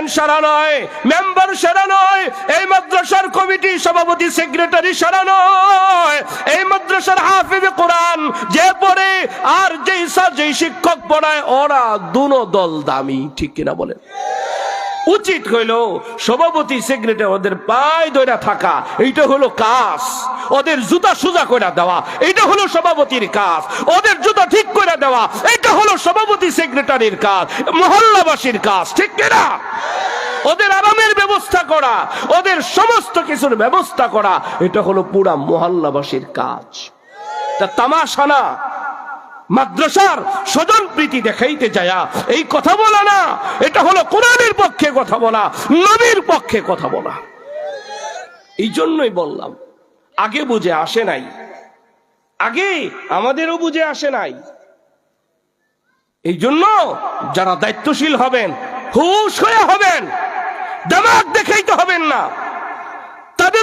Chairman সারা নয়, member সারা নয়, এই মাদ্রাসার কমিটি সভাপতি, সেক্রেটারি সারা নয়, এই মাদ্রাসার হাফিজ কোরআন যে পড়ে আর যেই স্যার, যেই শিক্ষক পড়ায়, ওরা দুনো দল দামি, ঠিক কিনা বলেন? উচিত হইল সভাপতি সেক্রেটারি ওদের পায়ে দইরা থাকা। এইটা হলো কাজ। ওদের জুতা সুজা করে দেওয়া, এইটা হলো সভাপতির কাজ। ওদের জুতা ঠিক করে দেওয়া এটা হলো সভাপতি সেক্রেটারির কাজ, মহল্লাবাসীর কাজ, ঠিক কিনা ওদের আরামের ব্যবস্থা করা, ওদের সমস্ত কিছুর ব্যবস্থা করা, এটা হলো পুরা মহল্লাবাসীর কাজ। তা তামাশা না। মাদ্রাসার স্বজন প্রীতি দেখাইতে যায়া এই কথা বলা না। এটা হলো কোরআনের পক্ষে কথা বলা, নবীর পক্ষে কথা বলা। এই জন্যই বললাম, আগে বুঝে আসে নাই। আগে আমাদেরও বুঝে আসে নাই। এই জন্য যারা দায়িত্বশীল হবেন, হুশ হয়ে হবেন দামাক দেখাইতে হবেন না।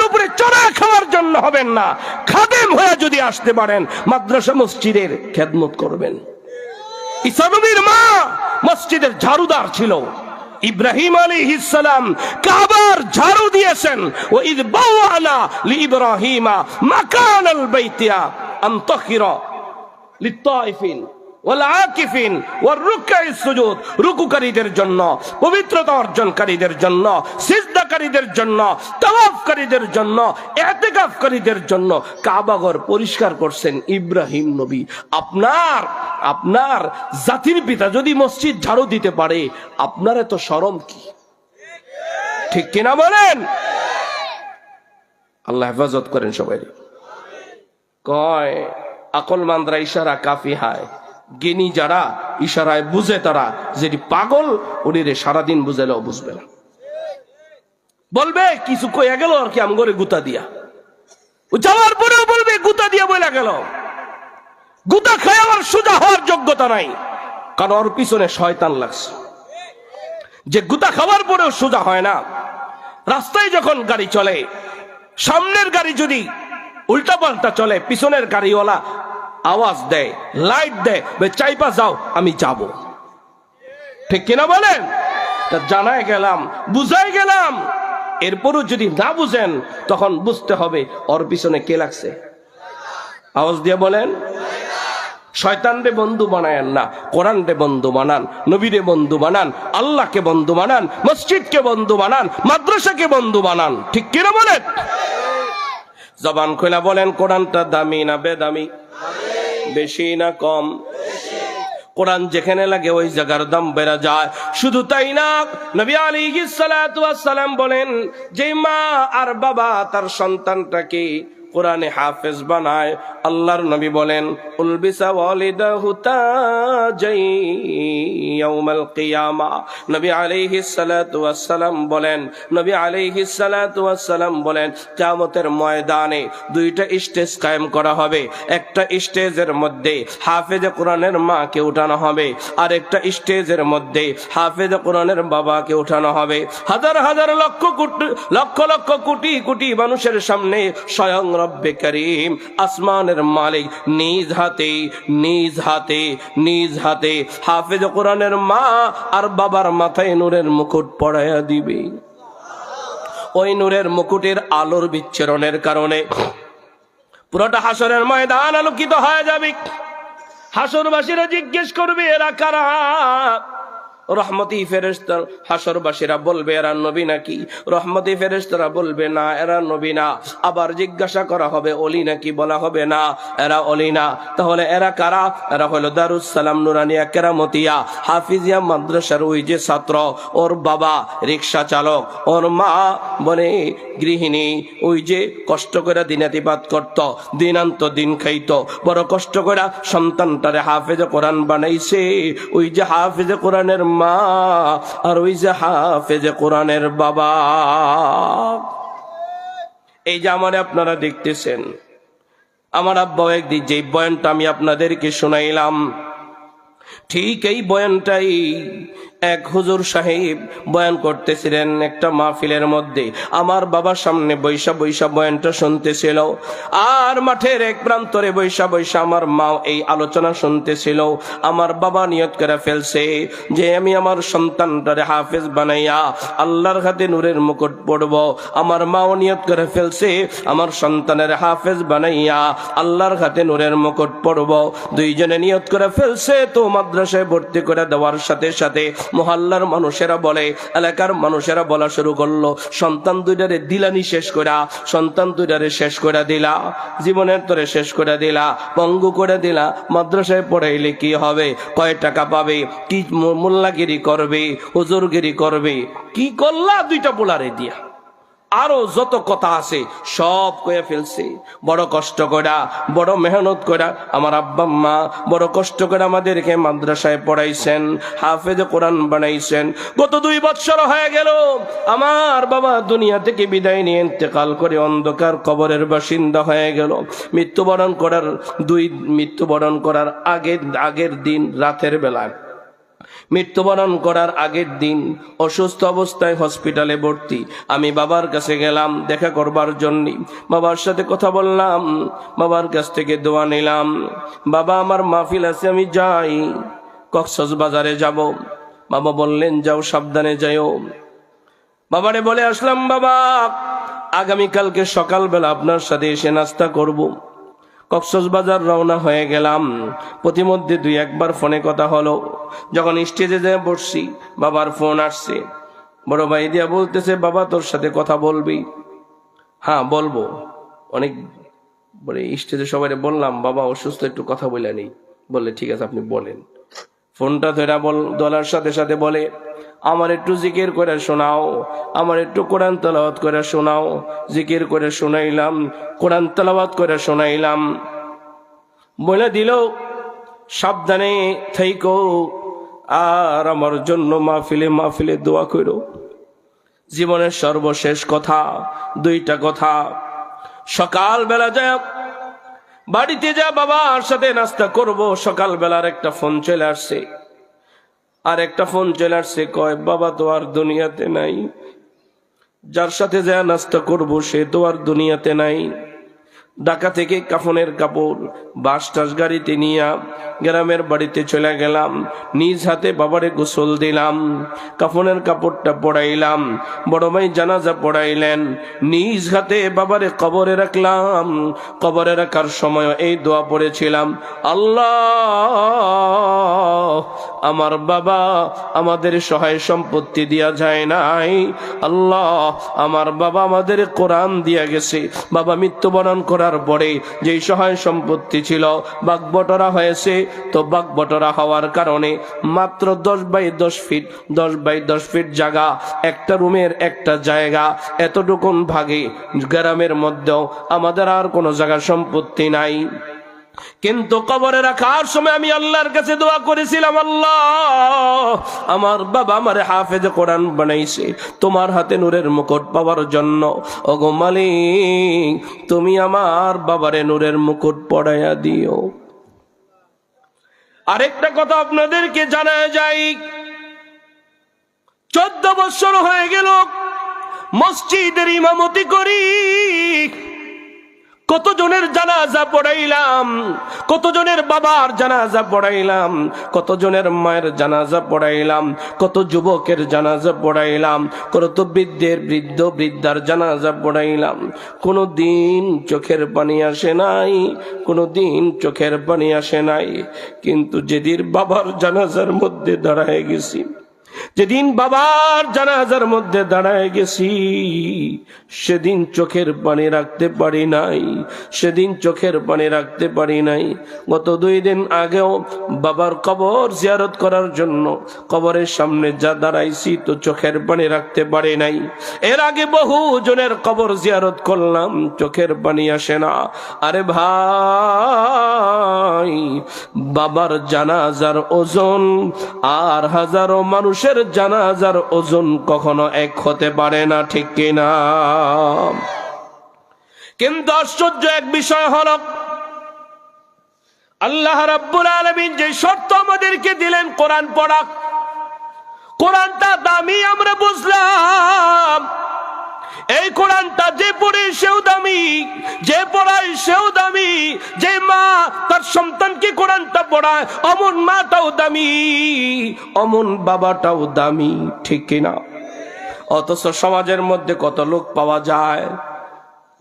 উপরে চড়া খাওয়ার জন্য হবেন না। খাদেম হয়ে যদি আসতে পারেন, মাদ্রাসা মসজিদের খেদমত করবেন। ইসানবীর মা মসজিদের ঝাড়ুদার ছিল। ইব্রাহিম আলী ইসালাম কাবার ঝাড়ু দিয়েছেন। ও ঈদ বাওয়ানা ইব্রাহিমা মাকান আল বাইতিয়া আন লিত্তাইফিন পরিষ্কার করছেন ইব্রাহিম নবী। আপনার আপনার জাতির পিতা যদি মসজিদ ঝাড়ু দিতে পারে, আপনার এত শরম কি? ঠিক কিনা বলেন? আল্লাহ হেফাজত করেন সবাই কয় আকল মান্দ্রা ইশারা কাফি হায়। জ্ঞানী যারা ইশারায় বুঝে তারা যেটি পাগল উনি রে সারাদিন বুঝালেও বুঝবে না। বলবে, কিছু কইয়া গেল আর কি, আমগরে গুতা দিয়া। যাওয়ার পরেও বলবে, গুতা দিয়া গেল। গুতা আমার সোজা হওয়ার যোগ্যতা নাই, কারণ ওর পিছনে শয়তান লাগছে। যে গুতা খাওয়ার পরেও সোজা হয় না। রাস্তায় যখন গাড়ি চলে, সামনের গাড়ি যদি উল্টা পাল্টা চলে, পিছনের গাড়িওয়ালা আওয়াজ দেয় লাইট দেয় চাইপা যাও, আমি যাব। ঠিক কিনা বলেন? তা গেলাম, বুঝাই গেলাম। এরপরও যদি না বুঝেন, তখন বুঝতে হবে, ওর পিছনে কে লাগছে। আওয়াজ দিয়ে বলেন, শয়তান রে বন্ধু বানায়েন না, কোরআন রে বন্ধু বানান নবীরে বন্ধু বানান আল্লাহকে বন্ধু বানান মসজিদকে বন্ধু বানান মাদ্রাসাকে বন্ধু বানান। ঠিক কিনা বলেন? জবান খোলা বলেন, কোরআনটা দামি না বেদামি? বেশি না কম। কোরআন যেখানে লাগে ওই জায়গার দাম বেড়া যায়। শুধু তাই না, নবী আলী সালাম বলেন, যে মা আর বাবা তার সন্তানটাকে কোরআনে হাফেজ বানায়, আল্লাহর নবী বলেন ময়দানে দুইটা স্টেজ কায়েম করা হবে। একটা স্টেজের মধ্যে হাফেজে মাকে উঠানো হবে আর একটা স্টেজের মধ্যে হাফেজে বাবাকে উঠানো হবে। হাজার হাজার লক্ষ কোটি, লক্ষ লক্ষ কোটি কোটি মানুষের সামনে স্বয়ং রব্বে করিম। আসমানের মালিক নিজ হাতে নিজ হাতে নিজ হাতে। হাফেজ কোরআনের মা আর বাবার মাথায় নূরের মুকুট পড়াইয়া দিবে। ওই নূরের মুকুটের আলোর বিচ্ছরণের কারণে পুরোটা হাসরের ময়দান আলোকিত হয়ে যাবে। হাসরবাসীরা জিজ্ঞেস করবে, এরা কারা? রহমতি ফেরেস্তার হাসরবাসীরা বলবে, এরা নবী নাকি? রহমতি ফেরেস্তারা বলবে, না, এরা নবী না। আবার জিজ্ঞাসা করা হবে, অলি নাকি বলা হবে না? এরা অলি না। তাহলে এরা কারা? এরা হলো দারুসালাম নুরানিয়া কেরামতিয়া, হাফিজিয়া মাদ্রাসার ওই যে ছাত্র, ওর বাবা রিক্সা চালক, ওর মা বলে গৃহিণী, ওই যে কষ্ট করে দিনাতিপাত করত, দিনান্ত দিন খাইত, বড় কষ্ট করে সন্তানটারে হাফেজে কোরআন বানাইছে, ওই যে হাফেজে কোরআনের মা, আর ওই যে হাফেজ কোরআনের বাবা। এই যে আমার আপনারা দেখতেছেন, আমার আব্বা একদিন যে বয়ানটা আমি আপনাদেরকে শোনাইলাম, ঠিক এই বয়ানটাই এক হুজুর সাহেব বয়ান করতেছিলেন একটা মাহফিলের মধ্যে। আমার বাবার সামনে বৈশা বৈশা বয়ানটা শুনতেছিল। আর মাঠের এক প্রান্তরে বৈশা বৈশা আমার মা এই আলোচনা শুনতেছিল। আমার বাবা নিয়ত করে ফেলছে যে আমি আমার সন্তানটারে হাফেজ বানাইয়া আল্লাহর হাতে নূরের মুকুট পড়ব। আমার মাও নিয়ত করে ফেলছে আমার সন্তানের হাফেজ বানাইয়া আল্লাহর হাতে নূরের মুকুট পড়ব। দুইজনে নিয়ত করে ফেলছে তো মাদ্রাসায় ভর্তি করে দেওয়ার সাথে সাথে মহল্লার মানুষেরা বলে, এলাকার মানুষেরা বলা শুরু করল, সন্তান দুইটারে দিলানি শেষ করা সন্তান দুইটারে শেষ করে দিলা, জীবনের তরে শেষ করে দিলা, পঙ্গু করে দিলা, মাদ্রাসায় পড়াইলে কি হবে, কয় টাকা পাবে, কি মোল্লাগিরি করবে ওজোরগিরি করবে, কি করলা দুইটা বোলারে দিয়া? আরও যত কথা আছে, সব কয়ে ফেলছে। বড় কষ্ট করা বড় মেহনত করা আমার আব্বা মা বড় কষ্ট করে আমাদেরকে মাদ্রাসায় পড়াইছেন, হাফেজ কোরআন বানাইছেন। গত দুই বছর হয়ে গেল, আমার বাবা দুনিয়া থেকে বিদায় নিয়ে ইন্তেকাল করে অন্ধকার কবরের বাসিন্দা হয়ে গেল। মৃত্যুবরণ করার দুই, মৃত্যুবরণ করার আগের আগের দিন রাতের বেলায়। মৃত্যুবরণ করার আগের দিন অসুস্থ অবস্থায় হসপিটালে ভর্তি। আমি বাবার কাছে গেলাম, দেখা করবার জন্য। বাবার সাথে কথা বললাম, বাবার কাছ থেকে দোয়া নিলাম। বাবা, আমার মাহফিল আছে, আমি যাই। কক্সস বাজারে যাব। বাবা বললেন, যাও, সাবধানে যাইও। বাবারে বলে আসলাম, বাবা, আগামীকালকে সকালবেলা আপনার সাথে এসে নাস্তা করব। কক্সবাজার রওনা হয়ে গেলাম। প্রতিমধ্যে দুই একবার ফোনে কথা হলো। যখন স্টেজে যেয়ে বসছি, বাবার ফোন আসছে। বড় ভাই দিয়া বলতেছে, বাবা, তোর সাথে কথা বলবি? হ্যাঁ বলব। অনেক বলে স্টেজে সবাই বললাম, বাবা, অসুস্থ, একটু কথা বলে নেই। বললে, ঠিক আছে, আপনি বলেন। ফোনটা ধরে বল দলার সাথে সাথে বলে আমার একটু জিকির করে শোনাও। আমার একটু কোরআন তেলাওয়াত করে শোনাও। জিকির করে শোনাইলাম, কোরআন তেলাওয়াত করে শোনাইলাম। বলে দিল, সাবধানে থেইকো, আর আমার জন্য মাহফিলে মাহফিলে দোয়া করো। জীবনের সর্বশেষ কথা, দুইটা কথা। সকাল বেলা যায় বাড়িতে যা, বাবার সাথে নাস্তা করব। সকাল বেলার একটা ফোন চলে আসছে। আর একটা ফোন চলে আসছে, কয়, বাবা তো আর দুনিয়াতে নাই। যার সাথে যা নাস্তা করব, সে তো আর দুনিয়াতে নাই। ঢাকা থেকে কাফনের কাপড়, বাস, টাস, গাড়িতে নিয়ে গ্রামের বাড়িতে চলে গেলাম। নিজ হাতে বাবারে গোসল দিলাম, কাফনের কাপড়টা পড়াইলাম বড় ভাই জানাজা পড়াইলেন। নিজ হাতে বাবারে কবরে রাখলাম। কবরে রাখার সময় এই দোয়া পড়েছিলাম, আল্লাহ আমার বাবা আমাদের সহায় সম্পত্তি দিয়া যায় নাই। আল্লাহ আমার বাবা আমাদের কোরআন দিয়া গেছে। বাবা মৃত্যুবরণ করার পরে যেই সহায় সম্পত্তি ছিল বাগবটরা হয়েছে, তো বাগবটরা হওয়ার কারণে মাত্র দশ বাই দশ ফিট, দশ বাই দশ ফিট জায়গা, একটা রুমের একটা জায়গা, এতটুকুন ভাগে গ্রামের মধ্যেও আমাদের আর কোনো জায়গা সম্পত্তি নাই। কিন্তু কবরে রাখার সময় আমি আল্লাহর কাছে দোয়া করেছিলাম, আল্লাহ, আমার বাবা আমার হাফেজ কোরআন বানাইছে, তোমার হাতে নূরের মুকুট পাওয়ার জন্য। ওগো মালিক, তুমি আমার বাবারে নূরের মুকুট পড়াইয়া দিও। আরেকটা কথা আপনাদেরকে জানা যায় চোদ্দ বছর হয়ে গেল, মসজিদের ইমামতি করি কতজনের জানাজা পড়াইলাম? কতজনের বাবার জানাজা পড়াইলাম? কতজনের মায়ের জানাজা পড়াইলাম? কত যুবকের জানাজা পড়াইলাম? কত বৃদ্ধের বৃদ্ধ, বৃদ্ধার জানাজা পড়াইলাম। কোনো দিন চোখের পানি আসে নাই কোনো দিন চোখের পানি আসে নাই। কিন্তু যেদিন বাবার জানাজার মধ্যে দাঁড়ায় গেছি যেদিন বাবার জানাজার মধ্যে দাঁড়ায় গেছি, সেদিন চোখের পানি রাখতে পারি নাই, সেদিন চোখের পানি রাখতে পারি নাই। গত দুই দিন আগেও বাবার কবর জিয়ারত করার জন্য কবরের সামনে যা দাঁড়াইছি তো চোখের পানি রাখতে পারি নাই। এর আগে বহু জনের কবর জিয়ারত করলাম, চোখের পানি আসে না। আরে ভাই, বাবার জানাজার ওজন আর হাজারো মানুষের জানাজার ওজন কখনো এক হতে পারে না, ঠিক কিনা? কিন্তু আশ্চর্য এক বিষয় হল, আল্লাহ রাব্বুল আলামিন যে শর্ত আমাদেরকে দিলেন, কোরআন পড়া। কোরআনটা দামি আমরা বুঝলাম। এই কোরআনটা যে পড়ে সেও দামি, যে পড়ায় সেও দামি। যে মা তার সন্তানকে কোরআনটা পড়ায়, অমন মাটাও দামি, অমন বাবাটাও দামি, ঠিক কিনা? অথচ সমাজের মধ্যে কত লোক পাওয়া যায়?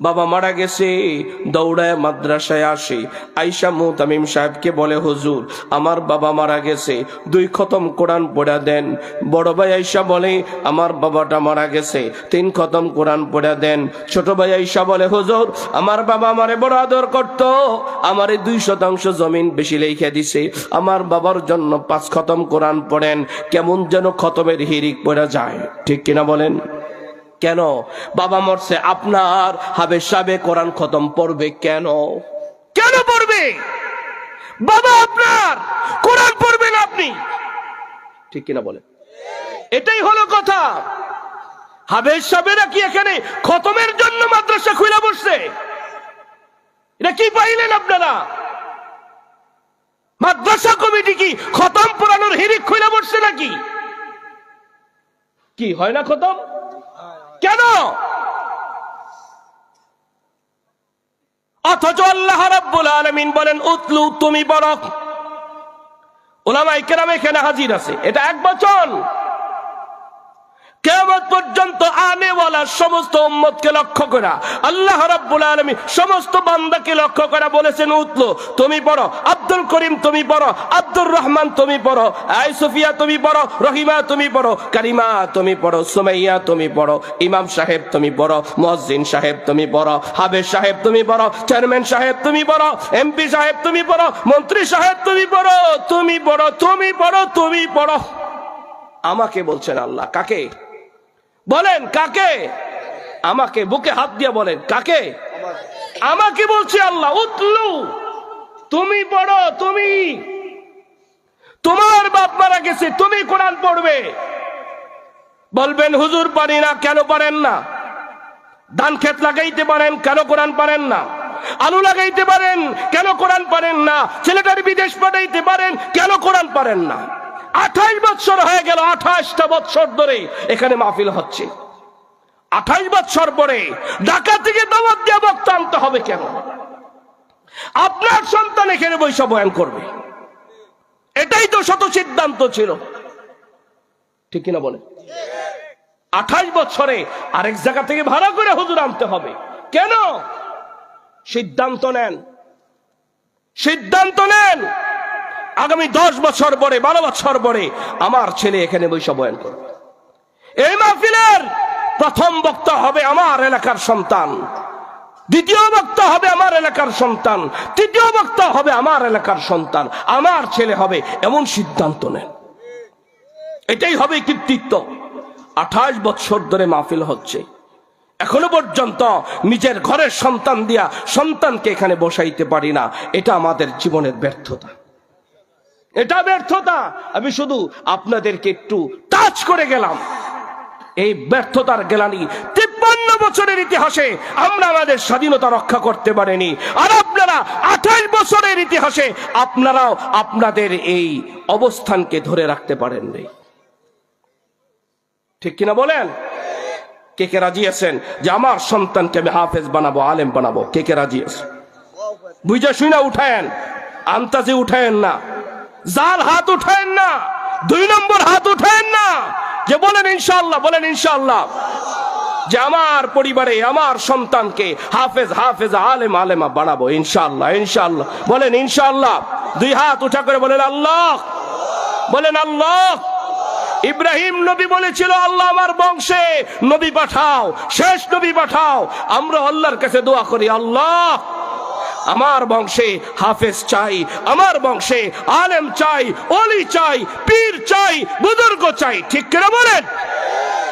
বাবা মারা গেছে, দৌড়ায় মাদ্রাসায় আসে। আইসা মুতামিম সাহেবকে বলে, হুজুর, আমার বাবা মারা গেছে। দুই খতম কোরআন পড়া দেন। বড় ভাই আইসা বলে, আমার বাবাটা মারা গেছে। তিন খতম কোরআন পড়া দেন। ছোট ভাই আইসা বলে, হুজুর, আমার বাবা আমারে বড় আদর করত। আমারে দুই শতাংশ জমিন বেশি লেখা দিছে। আমার বাবার জন্য পাঁচ খতম কোরআন পড়েন। কেমন যেন খতমের হিরিক পড়া যায়। ঠিক কিনা বলেন? কেন? বাবা মরছে আপনার। হাবে সাবে কোরআন খতম পড়বে কেন? কেন পড়বে? বাবা আপনার। কোরআন পড়বেন আপনি। ঠিক কিনা বলে এটাই হলো কথা। হাবের সাবেরা কি এখানে খতমের জন্য মাদ্রাসা খুলে বসছে? এটা কি পাইলেন আপনারা? মাদ্রাসা কমিটি কি খতম পড়ানোর হিরিক খুলে বসছে নাকি? কি হয় না খতম? কেন? অথচ আল্লাহ রাব্বুল আলমিন বলেন, উতলু, তুমি বড় ওলামাই কেরাম এখানে হাজির আছে। এটা এক বচন। কেমন পর্যন্ত আনেওয়ালা সমস্ত উম্মতকে লক্ষ্য করা আল্লাহ রাব্বুল আলামিন সমস্ত বান্দাকে লক্ষ্য করা বলেছেন উতলো তুমি পড়ো আব্দুল করিম তুমি পড়ো আব্দুর রহমান তুমি পড়ো আই সুফিয়া তুমি পড়ো রহিমা তুমি পড়ো কারিমা তুমি পড়ো সুমাইয়া তুমি পড়ো ইমাম সাহেব তুমি পড়ো মুয়াজ্জিন সাহেব তুমি পড়ো হাবেজ সাহেব তুমি পড়ো চেয়ারম্যান সাহেব তুমি পড়ো এমপি সাহেব তুমি পড়ো মন্ত্রী সাহেব তুমি পড়ো তুমি পড়ো তুমি পড়ো তুমি পড়ো আমাকে বলছেন আল্লাহ কাকে বলেন, কাকে? আমাকে বুকে হাত দিয়ে বলেন, কাকে? আমাকে বলছে আল্লাহ, উতলু। তুমি পড়ো, তুমি। তোমার বাপ মারা গেছে, তুমি কোরআন পড়বে। বলবেন, হুজুর, পারি না, কেন পারেন না? ধান ক্ষেত লাগাইতে পারেন, কেন কোরআন পারেন না? আলু লাগাইতে পারেন, কেন কোরআন পারেন না? ছেলেটার বিদেশ পাঠাইতে পারেন, কেন কোরআন পারেন না? আঠাশ বছর হয়ে গেল আঠাশটা বছর ধরে এখানে মাহফিল হচ্ছে। আঠাশ বছর পরে ঢাকা থেকে দাওয়াত দিয়ে বক্তা আনতে হবে কেন? আপনার সন্তান এখানে বৈশা বয়ান করবে। এটাই তো শত সিদ্ধান্ত ছিল। ঠিক কিনা বলে আঠাশ বছরে আরেক জায়গা থেকে ভাড়া করে হুজুর আনতে হবে। কেন? সিদ্ধান্ত নেন। সিদ্ধান্ত নেন। আগামী দশ বছর পরে, বারো বছর পরে আমার ছেলে এখানে বৈশা বয়ান করবে। এই মাহফিলের প্রথম বক্তা হবে আমার এলাকার সন্তান। দ্বিতীয় বক্তা হবে আমার এলাকার সন্তান। তৃতীয় বক্তা হবে আমার এলাকার সন্তান। আমার ছেলে হবে এমন সিদ্ধান্ত নেন। এটাই হবে কৃতিত্ব। আঠাশ বছর ধরে মাহফিল হচ্ছে। এখনও পর্যন্ত নিজের ঘরের সন্তান দিয়া সন্তানকে এখানে বসাইতে পারি না। এটা আমাদের জীবনের ব্যর্থতা। এটা ব্যর্থতা। আমি শুধু আপনাদেরকে একটু টাচ করে গেলাম। এই ব্যর্থতার গেলানি তিপ্পান্ন বছরের ইতিহাসে আমরা আমাদের স্বাধীনতা রক্ষা করতে পারিনি। আর আপনারা আঠাশ বছরের ইতিহাসে আপনারাও আপনাদের এই অবস্থানকে ধরে রাখতে পারেননি। ঠিক কিনা বলেন? কে কে রাজি আছেন? যে আমার সন্তানকে আমি হাফেজ বানাবো, আলেম বানাবো, কে কে রাজি আছে? বুঝা শুনা উঠায়েন আন্তাজে উঠায়েন না। জাল হাত উঠেন না, দুই নম্বর হাত উঠেন না। যে বলেন ইনশাল্লাহ বলেন ইনশাল্লাহ যে আমার পরিবারে, আমার সন্তানকে হাফেজ হাফেজ, আলেম, আলেমা বানাবো ইনশাল্লাহ ইনশাল্লাহ বলেন ইনশাল্লাহ দুই হাত উঠা করে বলেন আল্লাহ। বলেন আল্লাহ। ইব্রাহিম নবী বলেছিল, আল্লাহ আমার বংশে নবী পাঠাও, শেষ নবী পাঠাও। আমরা আল্লাহর কাছে দোয়া করি, আল্লাহ। আমার বংশে হাফেজ চাই, আমার বংশে আলেম চাই অলি চাই, পীর চাই, বুজুর্গ চাই, ঠিক করে বলেন?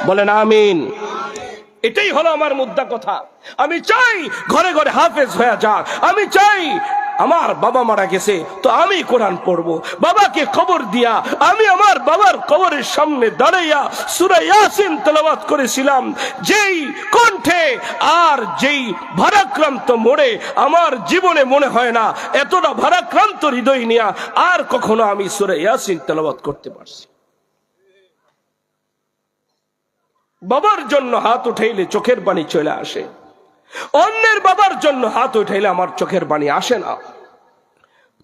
বলেন আমিন। এটাই হলো আমার মুদ্রা কথা। আমি চাই ঘরে ঘরে হাফেজ হয়ে যাক। আমি চাই আমার বাবা মারা গেছে, তো আমি কোরআন পড়ব। বাবাকে খবর দিয়া আমি আমার বাবার কবরের সামনে দাঁড়াইয়া সুরা ইয়াসিন তেলাওয়াত করেছিলাম। যেই কণ্ঠে আর যেই ভারাক্রান্ত মোড়ে আমার জীবনে মনে হয় না, এতটা ভারাক্রান্ত হৃদয় নিয়া আর কখনো আমি সুরা ইয়াসিন তেলাওয়াত করতে পারছি বাবার জন্য হাত উঠাইলে চোখের পানি চলে আসে। অন্যের বাবার জন্য হাত উঠাইলে আমার চোখের পানি আসে না।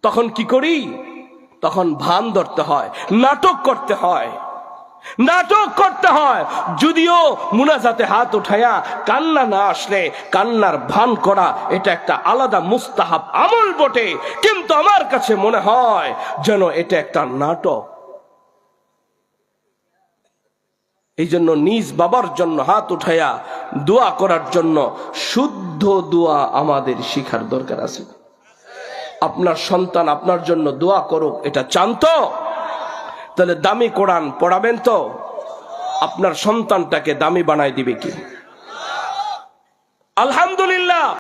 তখন কি করি? তখন ভান ধরতে হয়, নাটক করতে হয়। নাটক করতে হয়, যদিও মুনাজাতে হাত উঠাইয়া কান্না না আসলে কান্নার ভান করা এটা একটা আলাদা মুস্তাহাব আমল বটে। কিন্তু আমার কাছে মনে হয় যেন এটা একটা নাটক। এই জন্য নিজ বাবার জন্য হাত উঠাইয়া দোয়া করার জন্য শুদ্ধ দোয়া আমাদের শিখার দরকার আছে। আপনার সন্তান আপনার জন্য দোয়া করুক, এটা চান তো তাহলে দামি কোরআন পড়াবেন তো? আপনার সন্তানটাকে দামি বানায় দিবে কি? আলহামদুলিল্লাহ।